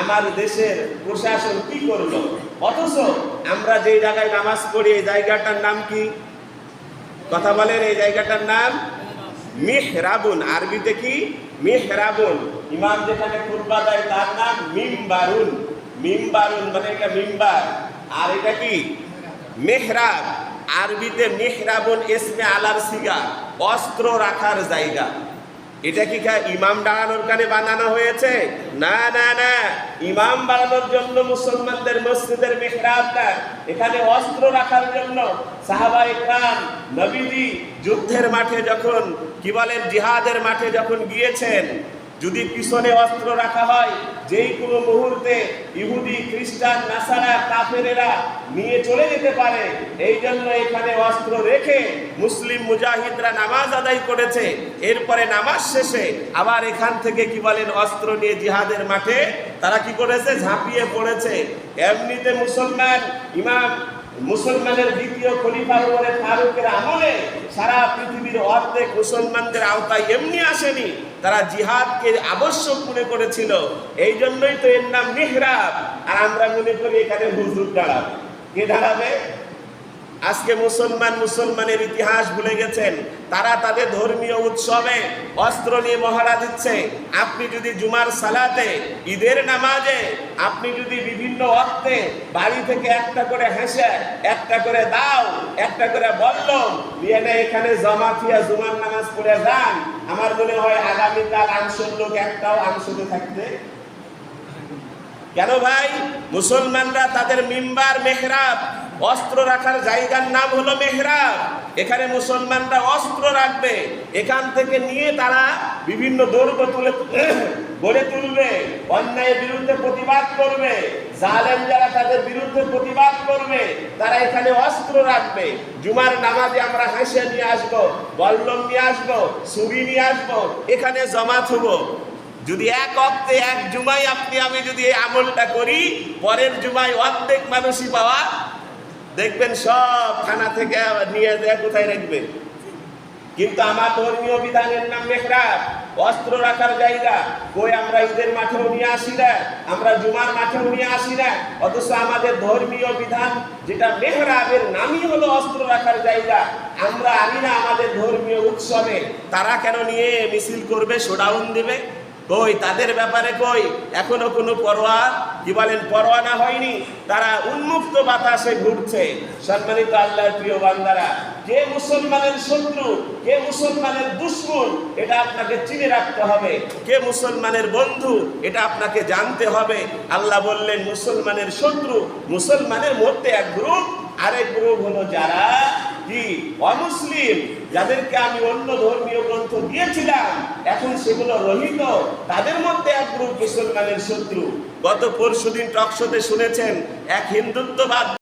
আমার দেশের প্রশাসন কি করল? অথচ আমরা যে জায়গায় নামাজ পড়ি, এই জায়গাটার নাম কি? কথা বলেন, এই জায়গাটার নাম মিহরাবুন। আরবিতে কি? মিহরাবুন। ইমাম যেখানে খুতবা দেয়, তার নাম মিমবারুন। মিমবারুন মানে এটা মিম্বার। আর এটা কি? মেহরাব। আরবিতে মেহরাবুন এসমে আলার সিগা, অস্ত্র রাখার জায়গা। এটা কি ইমাম দাঁড়ানোর কানে বানানো হয়েছে? না না না। ইমাম বানানোর জন্য মুসলমানদের মসজিদের মেহরাব না এখানে অস্ত্র রাখার জন্য সাহাবা ইকরাম নবীজি যুদ্ধের মাঠে যখন, কি বলেন, জিহাদের মাঠে যখন গিয়েছেন যদি পিছনে অস্ত্র রাখা হয়, যেই কোনো মুহূর্তে ইহুদি, খ্রিস্টান, নাসারা, কাফেরেরা নিয়ে চলে যেতে পারে, এই জন্য এখানে অস্ত্র রেখে মুসলিম মুজাহিদরা নামাজ আদায় করেছে। এরপরে নামাজ শেষে আবার এখান থেকে কি বলেন, অস্ত্র নিয়ে জিহাদের মাঠে তারা কি করেছে? ঝাঁপিয়ে পড়েছে। এমনিতে মুসলমান ইমাম মুসলমানের দ্বিতীয় খলিফা উপরে ফারুকের আমলে সারা পৃথিবীর অর্ধেক মুসলমানদের আওতায় এমনি আসেনি। তারা জিহাদকে আবশ্যক মনে করেছিল। এই জন্যই তো এর নাম মেহরাব। আর আমরা মনে করি এখানে হুজুর দাঁড়াবে। কে দাঁড়াবে? আজকে মুসলমান মুসলমানের ইতিহাস ভুলে গেছেন। তারা তাদের ধর্মীয় উৎসবে অস্ত্র নিয়ে মহারা দিচ্ছে। আপনি যদি জুমার সালাতে, ঈদের নামাজে, আপনি যদি বিভিন্ন অর্থে বাড়ি থেকে একটা করে হেসে, একটা করে দাও, একটা করে বললম নিয়ে না, এখানে জমা থিয়া জুমার নামাজ পড়ে যান। আমার মনে হয় আগামীকাল আংশের লোক একটাও আংশতে থাকতে কেন ভাই? মুসলমানরা তাদের মিম্বার মেহরাব অস্ত্র রাখার জায়গার নাম হলো মেহরাব। এখানে মুসলমানরা অস্ত্র রাখবে। এখান থেকে নিয়ে তারা বিভিন্ন দৈর্ঘ্য তুলে গড়ে তুলবে, অন্যায়ের বিরুদ্ধে প্রতিবাদ করবে, জালেম যারা তাদের বিরুদ্ধে প্রতিবাদ করবে, তারা এখানে অস্ত্র রাখবে। জুমার নামাজে আমরা হাসিয়া নিয়ে আসব, বল্লম নিয়ে আসব, ছুরি নিয়ে আসব, এখানে জমা থবো যদি এক অক্তে এক জুমাই আপনি, আমি যদি এই আমলটা করি, পরের জুমাই অর্ধেক মানুষই পাওয়া দেখবেন সব থানা থেকে নিয়ে দেয় কোথায় রাখবেন কিন্তু আমার ধর্মীয় বিধানের নাম মেহরাব অস্ত্র রাখার জায়গা। কই আমরা ঈদের মাঠেও নিয়ে আসি না, আমরা জুমার মাঠেও নিয়ে আসি না, অথচ আমাদের ধর্মীয় বিধান যেটা মেহরাবের নামই হলো অস্ত্র রাখার জায়গা। আমরা আনি না আমাদের ধর্মীয় উৎসবে। তারা কেন নিয়ে মিছিল করবে, শোডাউন দিবে? কই, তাদের ব্যাপারে কই? এখনও কোনো পরোয়া? কি বলেন পরোয়ানা হয়নি? তারা উন্মুক্ত বাতাসে ঘুরছে। সম্মানিত আল্লাহর প্রিয় বান্দারা, কে মুসলমানের শত্রু, কে মুসলমানের দুশ্মন, এটা আপনাকে চিনে রাখতে হবে। কে মুসলমানের বন্ধু, এটা আপনাকে জানতে হবে। আল্লাহ বললেন, মুসলমানের শত্রু, মুসলমানের মধ্যে এক গ্রুপ, আরেক গ্রুপ হলো যারা অমুসলিম, যাদেরকে আমি অন্য ধর্মীয় গ্রন্থ দিয়েছিলাম, এখন সেগুলো রহিত। তাদের মধ্যে এক গ্রুপ মুসলমানের শত্রু। গত পরশুদিন টকশোতে শুনেছেন, এক হিন্দুত্ববাদ